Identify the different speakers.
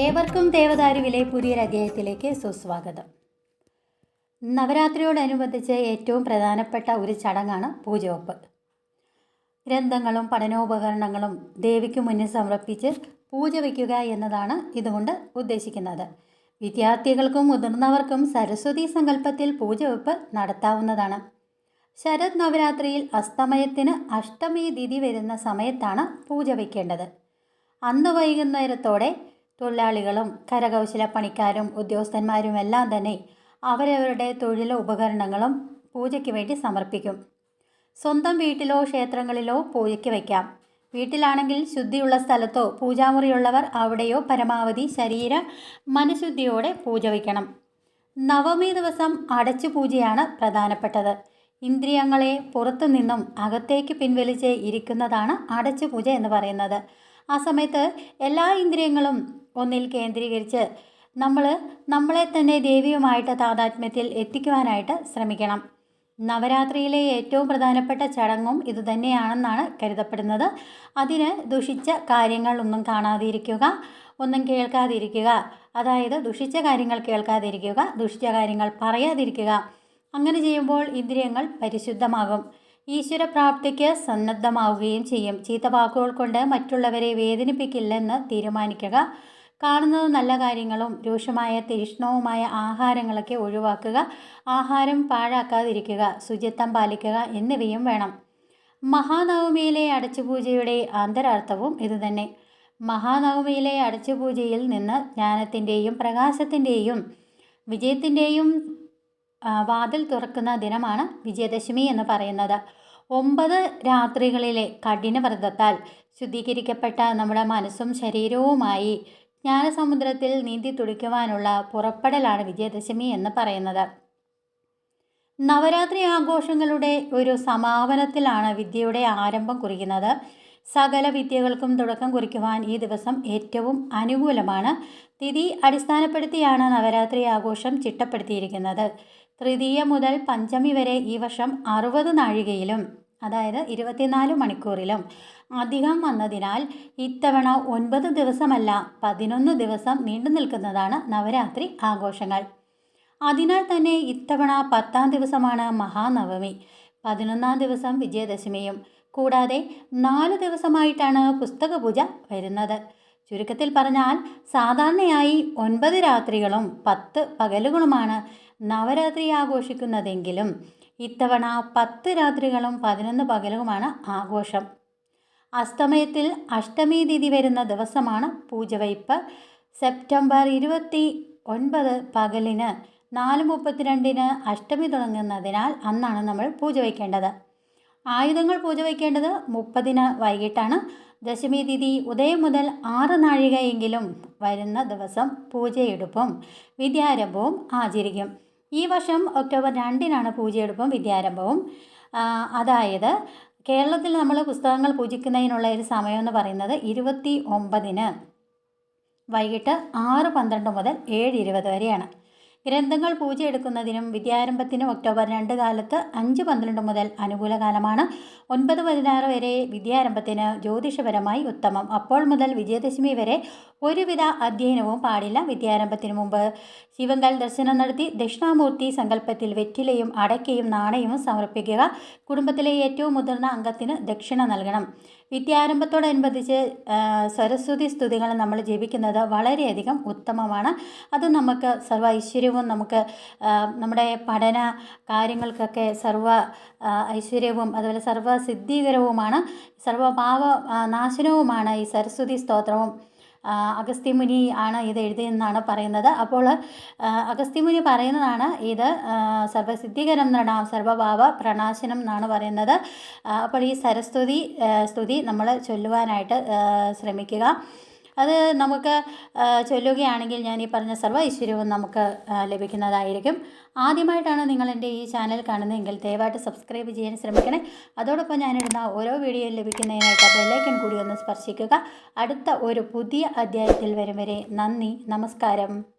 Speaker 1: ഏവർക്കും ദേവദാരുവിലെ പുതിയൊരു അധ്യായത്തിലേക്ക് സുസ്വാഗതം. നവരാത്രിയോടനുബന്ധിച്ച് ഏറ്റവും പ്രധാനപ്പെട്ട ഒരു ചടങ്ങാണ് പൂജവെപ്പ്. ഗ്രന്ഥങ്ങളും പഠനോപകരണങ്ങളും ദേവിക്ക് മുന്നിൽ സമർപ്പിച്ച് പൂജ വയ്ക്കുക എന്നതാണ് ഇതുകൊണ്ട് ഉദ്ദേശിക്കുന്നത്. വിദ്യാർത്ഥികൾക്കും മുതിർന്നവർക്കും സരസ്വതി സങ്കല്പത്തിൽ പൂജവെപ്പ് നടത്താവുന്നതാണ്. ശരത് നവരാത്രിയിൽ അസ്തമയത്തിന് അഷ്ടമി തിഥി വരുന്ന സമയത്താണ് പൂജ വയ്ക്കേണ്ടത്. അന്ന് വൈകുന്നേരത്തോടെ തൊഴിലാളികളും കരകൗശല പണിക്കാരും ഉദ്യോഗസ്ഥന്മാരുമെല്ലാം തന്നെ അവരവരുടെ തൊഴിൽ ഉപകരണങ്ങളും പൂജയ്ക്ക് വേണ്ടി സമർപ്പിക്കും. സ്വന്തം വീട്ടിലോ ക്ഷേത്രങ്ങളിലോ പൂജയ്ക്ക് വയ്ക്കാം. വീട്ടിലാണെങ്കിൽ ശുദ്ധിയുള്ള സ്ഥലത്തോ പൂജാമുറിയുള്ളവർ അവിടെയോ പരമാവധി ശരീര മനഃശുദ്ധിയോടെ പൂജ വയ്ക്കണം. നവമി ദിവസം അടച്ചു പൂജയാണ് പ്രധാനപ്പെട്ടത്. ഇന്ദ്രിയങ്ങളെ പുറത്തു നിന്നും അകത്തേക്ക് പിൻവലിച്ച് ഇരിക്കുന്നതാണ് അടച്ചു പൂജ എന്ന് പറയുന്നത്. ആ സമയത്ത് എല്ലാ ഇന്ദ്രിയങ്ങളും ഒന്നിൽ കേന്ദ്രീകരിച്ച് നമ്മൾ നമ്മളെ തന്നെ ദേവിയുമായിട്ട് താതാത്മ്യത്തിൽ എത്തിക്കുവാനായിട്ട് ശ്രമിക്കണം. നവരാത്രിയിലെ ഏറ്റവും പ്രധാനപ്പെട്ട ചടങ്ങും ഇതുതന്നെയാണെന്നാണ് കരുതപ്പെടുന്നത്. അതിന് ദുഷിച്ച കാര്യങ്ങൾ ഒന്നും കാണാതിരിക്കുക ഒന്നും കേൾക്കാതിരിക്കുക. അതായത് ദുഷിച്ച കാര്യങ്ങൾ കേൾക്കാതിരിക്കുക ദുഷിച്ച കാര്യങ്ങൾ പറയാതിരിക്കുക. അങ്ങനെ ചെയ്യുമ്പോൾ ഇന്ദ്രിയങ്ങൾ പരിശുദ്ധമാകും. ഈശ്വരപ്രാപ്തിക്ക് സന്നദ്ധമാവുകയും ചെയ്യും. ചീത്ത വാക്കുകൾ കൊണ്ട് മറ്റുള്ളവരെ വേദനിപ്പിക്കില്ലെന്ന് തീരുമാനിക്കുക. കാണുന്നത് നല്ല കാര്യങ്ങളും രൂക്ഷമായ തീഷ്ണവുമായ ആഹാരങ്ങളൊക്കെ ഒഴിവാക്കുക ആഹാരം പാഴാക്കാതിരിക്കുക ശുചിത്വം പാലിക്കുക എന്നിവയും വേണം. മഹാനവമിയിലെ അടച്ചുപൂജയുടെ അന്തരാർത്ഥവും ഇതുതന്നെ. മഹാനവമിയിലെ അടച്ചുപൂജയിൽ നിന്ന് ജ്ഞാനത്തിന്റെയും പ്രകാശത്തിന്റെയും വിജയത്തിന്റെയും വാതിൽ തുറക്കുന്ന ദിനമാണ് വിജയദശമി എന്ന് പറയുന്നത്. ഒമ്പത് രാത്രികളിലെ കഠിനവ്രതത്താൽ ശുദ്ധീകരിക്കപ്പെട്ട നമ്മുടെ മനസ്സും ശരീരവുമായി ജ്ഞാനസമുദ്രത്തിൽ നീന്തി തുടിക്കുവാനുള്ള പുറപ്പെടലാണ് വിജയദശമി എന്ന് പറയുന്നത്. നവരാത്രി ആഘോഷങ്ങളുടെ ഒരു സമാപനത്തിലാണ് വിദ്യയുടെ ആരംഭം കുറിക്കുന്നത്. സകല വിദ്യകൾക്കും തുടക്കം കുറിക്കുവാൻ ഈ ദിവസം ഏറ്റവും അനുകൂലമാണ്. തിഥി അടിസ്ഥാനപ്പെടുത്തിയാണ് നവരാത്രി ആഘോഷം ചിട്ടപ്പെടുത്തിയിരിക്കുന്നത്. തൃതീയ മുതൽ പഞ്ചമി വരെ ഈ വർഷം അറുപത് നാഴികയിലും അതായത് ഇരുപത്തിനാല് മണിക്കൂറിലും അധികം വന്നതിനാൽ ഇത്തവണ ഒൻപത് ദിവസമല്ല പതിനൊന്ന് ദിവസം നീണ്ടു നിൽക്കുന്നതാണ് നവരാത്രി ആഘോഷങ്ങൾ. അതിനാൽ തന്നെ ഇത്തവണ പത്താം ദിവസമാണ് മഹാനവമി. പതിനൊന്നാം ദിവസം വിജയദശമിയും. കൂടാതെ നാല് ദിവസമായിട്ടാണ് പുസ്തകപൂജ വരുന്നത്. ചുരുക്കത്തിൽ പറഞ്ഞാൽ സാധാരണയായി ഒൻപത് രാത്രികളും പത്ത് പകലുകളുമാണ് നവരാത്രി ആഘോഷിക്കുന്നതെങ്കിലും ഇത്തവണ പത്ത് രാത്രികളും പതിനൊന്ന് പകലുമാണ് ആഘോഷം. അസ്തമയത്തിൽ അഷ്ടമി തിഥി വരുന്ന ദിവസമാണ് പൂജവയ്പ് സെപ്റ്റംബർ ഇരുപത്തി ഒൻപത് പകലിന് നാല് മുപ്പത്തിരണ്ടിന് അഷ്ടമി തുടങ്ങുന്നതിനാൽ അന്നാണ് നമ്മൾ പൂജ വയ്ക്കേണ്ടത് ആയുധങ്ങൾ പൂജ വയ്ക്കേണ്ടത് മുപ്പതിന് വൈകിട്ടാണ്. ദശമി തിഥി ഉദയം മുതൽ ആറ് നാഴികയെങ്കിലും വരുന്ന ദിവസം പൂജയെടുപ്പും വിദ്യാരംഭവും ആചരിക്കും. ഈ വർഷം ഒക്ടോബർ രണ്ടിനാണ് പൂജയെടുപ്പും വിദ്യാരംഭവും. അതായത് കേരളത്തിൽ നമ്മൾ പുസ്തകങ്ങൾ പൂജിക്കുന്നതിനുള്ള ഒരു സമയം എന്ന് പറയുന്നത് ഇരുപത്തി ഒമ്പതിന്. വൈകിട്ട് ആറ് പന്ത്രണ്ട് മുതൽ ഏഴ് ഇരുപത് വരെയാണ്. ഗ്രന്ഥങ്ങൾ പൂജയെടുക്കുന്നതിനും വിദ്യാരംഭത്തിനും ഒക്ടോബർ രണ്ട് കാലത്ത് അഞ്ച് പന്ത്രണ്ട് മുതൽ അനുകൂല കാലമാണ് ഒൻപത് പതിനാറ് വരെ വിദ്യാരംഭത്തിന് ജ്യോതിഷപരമായി ഉത്തമം. അപ്പോൾ മുതൽ വിജയദശമി വരെ ഒരുവിധ അധ്യയനവും പാടില്ല വിദ്യാരംഭത്തിന് മുമ്പ്. ശിവങ്കൽ ദർശനം നടത്തി ദക്ഷിണാമൂർത്തി സങ്കല്പത്തിൽ വെറ്റിലയും അടയ്ക്കയും നാണയവും സമർപ്പിക്കുക കുടുംബത്തിലെ ഏറ്റവും മുതിർന്ന അംഗത്തിന് ദക്ഷിണ നൽകണം. വിദ്യാരംഭത്തോടനുബന്ധിച്ച് സരസ്വതി സ്തുതികൾ നമ്മൾ ജപിക്കുന്നത് വളരെയധികം ഉത്തമമാണ്. അത് നമുക്ക് സർവ ഐശ്വര്യവും നമുക്ക് നമ്മുടെ പഠന കാര്യങ്ങൾക്കൊക്കെ സർവ ഐശ്വര്യവും അതുപോലെ സർവ സിദ്ധീകരവുമാണ്. സർവഭാവ നാശനവുമാണ് ഈ സരസ്വതി സ്തോത്രവും. അഗസ്ത്യമുനി ആണ് ഇത് എഴുതിയെന്നാണ് പറയുന്നത്. അപ്പോൾ അഗസ്ത്യമുനി പറയുന്നതാണ് ഇത് സർവസിദ്ധികരം നടാം സർവഭാവ പ്രണാശനം എന്നാണ് പറയുന്നത്. അപ്പോൾ ഈ സരസ്വതി സ്തുതി നമ്മൾ ചൊല്ലുവാനായിട്ട് ശ്രമിക്കുക. അത് നമുക്ക് ചൊല്ലുകയാണെങ്കിൽ ഞാൻ ഈ പറഞ്ഞ സർവ ഐശ്വര്യവും നമുക്ക് ലഭിക്കുന്നതായിരിക്കും. ആദ്യമായിട്ടാണ് നിങ്ങൾ എന്റെ ഈ ചാനൽ കാണുന്നതെങ്കിൽ ദയവായിട്ട് സബ്സ്ക്രൈബ് ചെയ്യാൻ ശ്രമിക്കണേ. അതോടൊപ്പം ഞാനിടുന്ന ഓരോ വീഡിയോയും ലഭിക്കുന്നതിനായിട്ട് ബെല്ലൈക്കൻ കൂടി ഒന്ന് സ്പർശിക്കുക. അടുത്ത ഒരു പുതിയ അധ്യായത്തിൽ വരും വരെ നന്ദി നമസ്കാരം.